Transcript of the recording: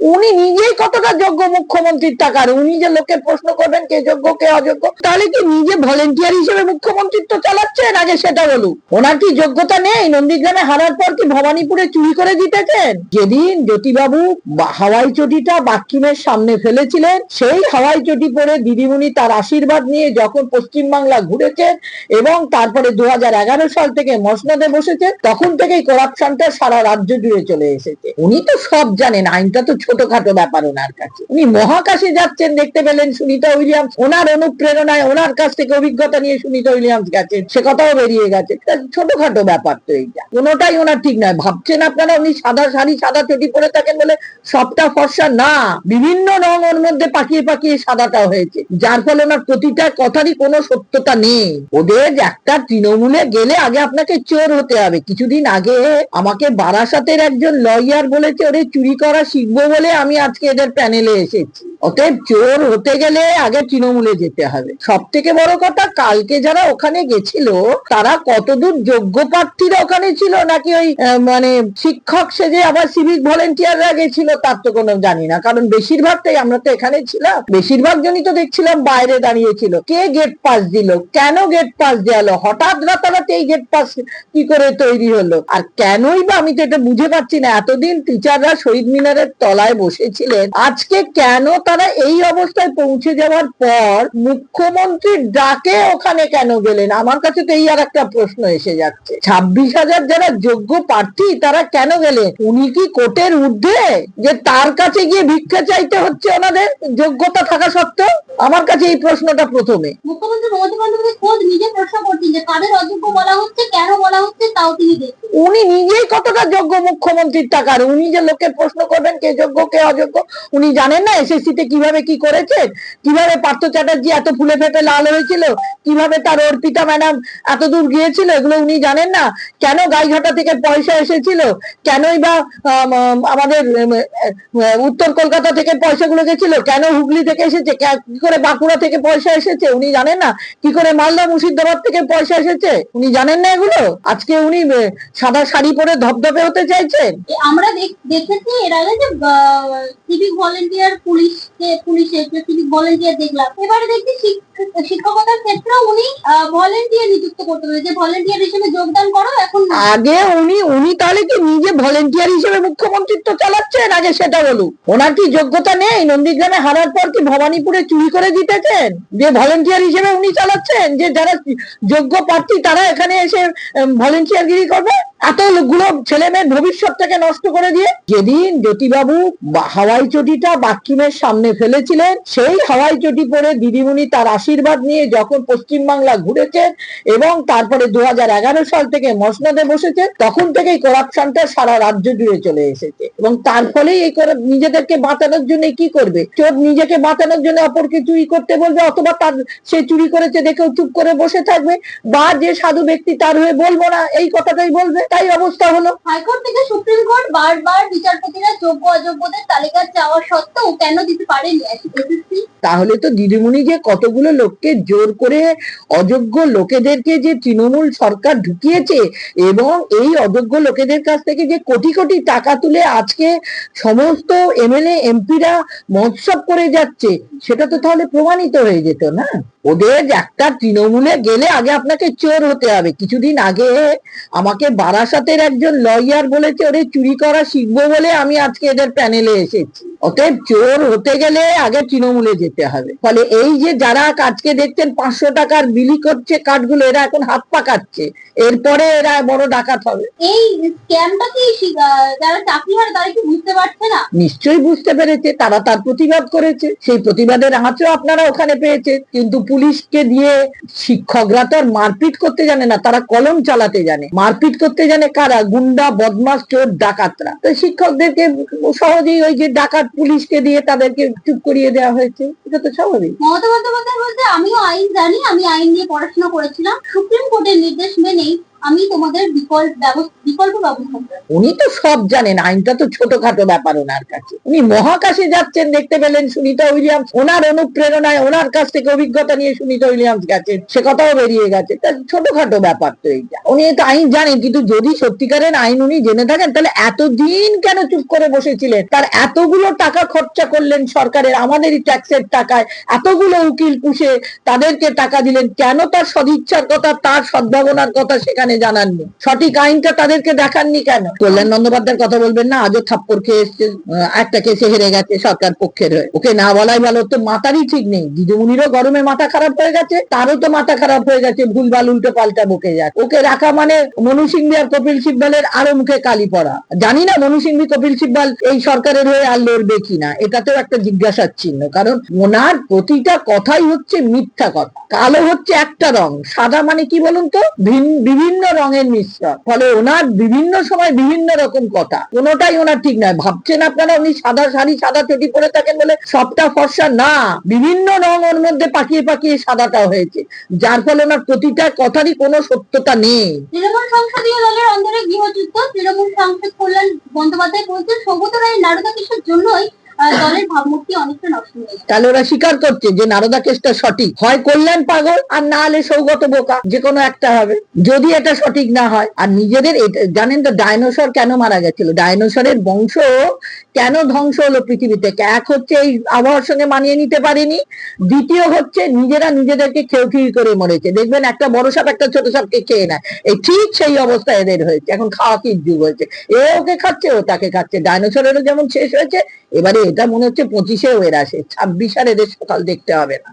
উনি নিজেই কতটা যোগ্য মুখ্যমন্ত্রীর টাকার? উনি যে লোকের প্রশ্ন করবেন কে যোগ্য, কে অযোগ্য, তাহলে কি নিজে ভলেন্টিয়ার হিসেবে মুখ্যমন্ত্রিত্ব চালাচ্ছেন? আগে সেটা বলুন। ওনার কি যোগ্যতা নেই? নন্দীগ্রামে হারার পর কি ভবানীপুরে চুরি করে জিতেছেন? যেদিন জ্যোতিবাবু হাওয়াই চটিটা বাক্কিমের সামনে ফেলেছিলেন, সেই হাওয়াই চটি পরে দিদিমণি তার আশীর্বাদ নিয়ে যখন পশ্চিমবাংলা ঘুরেছেন এবং তারপরে দু হাজার এগারো সাল থেকে মসনদে বসেছে তখন থেকেই করাপশনটা সারা রাজ্য জুড়ে চলে এসেছে। উনি তো সব জানেন, আইনটা তো ছোটখাটো ব্যাপার ওনার কাছে। উনি মহাকাশে যাচ্ছেন, দেখতে পেলেন সুনিতা উইলিয়ামস। ওনার অনুপ্রেরণায়, ওনার কাছ থেকে অভিজ্ঞতা নিয়ে সুনিতা উইলিয়ামস গেছেন, সে কথাও বেরিয়ে গেছে। ছোটখাটো ব্যাপার তো এইটা। কোনোটাই ওনার ঠিক নয়। ভাবছেন আপনারা উনি সাদা শাড়ি, সাদা চটি পরে থাকেন বলে সবটা ফর্সা? না। বিভিন্ন রং ওর মধ্যে পাকিয়ে পাকিয়ে সাদাটা হয়েছে। যার ফলে ওনার প্রতিটা কথারই কোনো সত্যতা নেই। ওদের একটা তৃণমূলে গেলে আগে আপনাকে চোর হতে হবে। কিছুদিন আগে আমাকে বারাসাতের একজন লয়ার বলেছে, ওরে, চুরি করা শিখব আমি আজকে এদের প্যানেলে এসেছি। অতএব চোর হতে গেলে আগে তৃণমূলে যেতে হবে। সব থেকে বড় কথা, কালকে যারা ওখানে গেছিল, তারা কতদূর যোগ্য প্রার্থীরা ওখানে ছিল নাকি ওই মানে শিক্ষক সেজে আবার সিভিক ভলেন্টিয়াররা গেছিল, তার তো কোনো জানি না। কারণ বেশিরভাগটাই আমরা তো এখানে ছিলাম। বেশিরভাগ জনই তো দেখছিলাম বাইরে দাঁড়িয়েছিল কে গেট পাস দিল? কেন গেট পাস দেওয়ালো হঠাৎ রাতারাতি এই গেট পাস কি করে তৈরি হলো? আর কেনই বা আমি তো এটা বুঝে পাচ্ছি না। এতদিন টিচাররা শহীদ মিনারের তলায় বসেছিলেন। আজকে কেন তারা এই অবস্থায় পৌঁছে যাওয়ার পর মুখ্যমন্ত্রীর ডাকে ওখানে কেন গেলেন? আমার কাছে তো এই আর একটা প্রশ্ন এসে যাচ্ছে। ছাব্বিশ হাজার যারা যোগ্য প্রার্থী, তারা কেন গেলেন? উনি কি কোর্টের ঊর্ধ্বে? যে তার কাছে গিয়ে ভিক্ষা চাইতে হচ্ছে ওনাদের যোগ্যতা থাকা সত্ত্বেও? আমার কাছে এই প্রশ্নটা প্রথমে। মুখ্যমন্ত্রী মমতা বন্দ্যোপাধ্যায় খোদ নিজে প্রশ্ন করছেন যে কাদের অযোগ্য বলা হচ্ছে, কেন বলা হচ্ছে, তাও তিনি দেখছেন। উনি নিজেই কতটা যোগ্য মুখ্যমন্ত্রীর টাকার? উনি যে লোকের প্রশ্ন করবেন কে যোগ্য কে অযোগ্য উনি জানেন না এসএসসি তে কীভাবে কি করেছেন? কীভাবে পার্থ চ্যাটার্জি এত ফুলে ফেপে লাল হয়েছিল? কীভাবে তার অর্পিতা ম্যাডাম এত দূর গিয়েছিল? এগুলো উনি জানেন না। কেন গাইঘাটা থেকে পয়সা এসেছিল? কেনই বা আম, আম, আমাদের উত্তর কলকাতা থেকে পয়সাগুলো গেছিল? কেন হুগলি থেকে এসেছে? কে- করে বাঁকুড়া থেকে পয়সা এসেছে? উনি জানেন না। কি করে মালদা মুর্শিদাবাদ থেকে পয়সা এসেছে? উনি জানেন না এগুলো? আজকে উনি সাদা শাড়ি পরে ধপধপে হতে চাইছেন আমরা দেখ- দেখেছি এর আগে যে সিভিক ভলেন্টিয়ার পুলিশকে পুলিশে সিভিক ভলেন্টিয়ার দেখলাম। এবারে দেখছি শিক- শিক্ষকতার ক্ষেত্রে উনি ভলেন্টিয়ার নিযুক্ত করতে হবে যে ভলেন্টিয়ার হিসেবে যোগদান করো এখন আগে উনি উনি তাহলে কি নিজে ভলেন্টিয়ার হিসেবে মুখ্যমন্ত্রিত্ব চালাচ্ছেন? আগে সেটা বলুন। ওনার কি যোগ্যতা নেই? নন্দীগ্রামে হারার পর কি ভবানীপুরে চুরি করে জিতেছেন? যে ভলেন্টিয়ার হিসেবে উনি চালাচ্ছেন? যে যারা যোগ্য প্রার্থী তারা এখানে এসে ভলেন্টিয়ার গিরি করবে এতগুলো ছেলে মেয়ের ভবিষ্যৎটাকে নষ্ট করে দিয়ে যেদিন জ্যোতিবাবু হাওয়াই চটিটা বাক্কিমের সামনে ফেলেছিলেন, সেই হাওয়াই চটি পরে দিদিমণি তার আশীর্বাদ নিয়ে যখন পশ্চিমবাংলা ঘুরেছেন এবং তারপরে দু সাল থেকে মসনদে বসেছে তখন থেকেই করাপশনটা সারা রাজ্য জুড়ে চলে এসেছে। এবং তার ফলেই এই নিজেদেরকে বাঁচানোর জন্য কি করবে? চোর নিজেকে বাঁচানোর জন্য অপরকে চুরি করতে বলবে, অথবা তার সে চুরি করেছে দেখেও চুপ করে বসে থাকবে, বা যে সাধু ব্যক্তি তার হয়ে বলব না, এই কথাটাই বলবে। তাই অবস্থা হলো। হাইকোর্ট থেকে সুপ্রিম কোর্ট বারবার বিচারপতিরা যোগ্য অযোগ্যদের তালিকা চাওয়া সত্ত্বেও কেন দিতে পারেনি এসএসসি তাহলে তো দিদিমণি যে কতগুলো লোককে জোর করে অযোগ্য লোকেদেরকে যে তৃণমূল সরকার ঢুকিয়েছে এবং এই অযোগ্য লোকেদের কাছ থেকে যে কোটি কোটি টাকা তুলে আজকে সমস্ত এমএলএ এমপিরা মহোৎসব করে যাচ্ছে সেটা তো তাহলে প্রমাণিত হয়ে যেত না? ওদের একটা তৃণমূলে গেলে আগে আপনাকে চোর হতে হবে। কিছুদিন আগে আমাকে বারাসাতের একজন লয়ার বলেছে, ওরে চুরি করা শিখব বলে আমি আজকে এদের প্যানেলে এসেছি। অতএব চোর হতে গেলে আগে তৃণমূলে যেতে হবে। ফলে এই যে যারা কাজকে দেখছেন পাঁচশো টাকার বিলি করছে কার্ডগুলো এরা এখন হাত পাকাচ্ছে এরপরে এরা বড় ডাকাত হবে। এই স্ক্যামটা কি যারা চাকরি হয় তারা কি বুঝতে পারছে না? নিশ্চয়ই বুঝতে পেরেছে তারা তার প্রতিবাদ করেছে। সেই প্রতিবাদের আঁচও আপনারা ওখানে পেয়েছে কিন্তু পুলিশকে দিয়ে শিক্ষকরা তো আর মারপিট করতে জানে না তারা কলম চালাতে জানে। মারপিট করতে জানে কারা? গুন্ডা বদমাস চোর ডাকাতরা। তো শিক্ষকদেরকে সহজেই ওই যে ডাকাত পুলিশকে দিয়ে তাদেরকে চুপ করিয়ে দেওয়া হয়েছে, এটা তো স্বাভাবিক। মমতা বন্দ্যোপাধ্যায় বলতে আমিও আইন জানি, আমি আইন নিয়ে পড়াশোনা করেছিলাম। সুপ্রিম কোর্টের নির্দেশ মেনেই আমি তোমাদের বিকল্প বিকল্প ব্যবস্থা। উনি তো সব জানেন, আইনটা তো ছোটখাটো ব্যাপার ওনার কাছে। উনি মহাকাশে যাচ্ছেন, দেখতে পেলেন সুনিতা উইলিয়ামস। ওনার অনুপ্রেরণায়, ওনার কাছ থেকে অভিজ্ঞতা নিয়ে সুনিতা উইলিয়ামস গেছেন। সে কথাও বেরিয়ে গেছে। তা ছোটখাটো ব্যাপার তো এইটা। উনি তো আইন জানেন, কিন্তু যদি সত্যিকারের আইন উনি জেনে থাকেন, তাহলে এতদিন কেন চুপ করে বসেছিলেন? তার এতগুলো টাকা খরচা করলেন সরকারের, আমাদেরই ট্যাক্সের টাকায়, এতগুলো উকিল পুষে তাদেরকে টাকা দিলেন, কেন তার সদিচ্ছার কথা, তার সদ্ভাবনার কথা সেখানে জানাননি। সঠিক আইনটা তাদেরকে দেখাননি কেন? কল্যাণ বন্দ্যোপাধ্যায়ের কথা বলবেন না, আজও থাপ্পড় খেয়ে এসছে একটা কেসে হেরে গেছে সরকার পক্ষের হয়ে। ওকে না বলাই ভালো তো মাথারই ঠিক নেই। দিদিমণিরও গরমে মাথা খারাপ হয়ে গেছে, তারও তো মাথা খারাপ হয়ে গেছে, ভুলভাল উল্টো পাল্টা বকে যায়। ওকে রাখা মানে মনু সিংবি আর কপিল সিব্বালের আরও মুখে কালি পড়া। জানি না মনু সিংবি কপিল সিব্বাল এই সরকারের হয়ে আর লড়বে কিনা এটাতেও একটা জিজ্ঞাসার চিহ্ন। কারণ ওনার প্রতিটা কথাই হচ্ছে মিথ্যা কথা। কালো হচ্ছে একটা রং, সাদা মানে কি বলুন তো? ভিন- বিভিন্ন রঙের মিশ্রণ। ফলে ওনার বিভিন্ন সময় বিভিন্ন রকম কথা। কোনোটাই ওনার ঠিক নয়। ভাবছেন আপনারা উনি সাদা শাড়ি, সাদা চটি পরে থাকেন বলে সবটা ফর্সা? না। বিভিন্ন রং ওর মধ্যে পাকিয়ে পাকিয়ে সাদাটা হয়েছে। যার ফলে ওনার প্রতিটা কথারই কোনো সত্যতা নেই। তৃণমূল সংসদীয় দলের অন্তরে গৃহযুদ্ধ, তৃণমূল সাংসদ কল্যাণ বন্দ্যোপাধ্যায় বলছেন সৌগত রায়ের নারদা কিশোর জন্যই তাহলে স্বীকার করছে যে নারদা কেসটা সঠিক। হয় কল্যাণ পাগল, আর না হলে সৌগত বোকা। যে কোনো একটা হবে। যদি এটা সঠিক না হয়, আর নিজেদের জানেন তো, ডাইনোসর কেন মারা গেছিল? ডাইনোসরের বংশ কেন ধ্বংস হলো পৃথিবীতে? এক হচ্ছে এই আবহাওয়ার সঙ্গে মানিয়ে নিতে পারেনি। দ্বিতীয় হচ্ছে নিজেরা নিজেদেরকে খেউ করে মরেছে। দেখবেন একটা বড় সাপ একটা ছোট সাপকে খেয়ে নেয়। এই ঠিক সেই অবস্থা এদের হয়েছে। এখন খাওয়া কি যুগ হয়েছে? এ ওকে খাচ্ছে, ও তাকে খাচ্ছে। ডাইনোসরেরও যেমন শেষ হয়েছে, এবারে এটা মনে হচ্ছে পঁচিশে এর আসে ছাব্বিশ আর এদের সকাল দেখতে হবে না।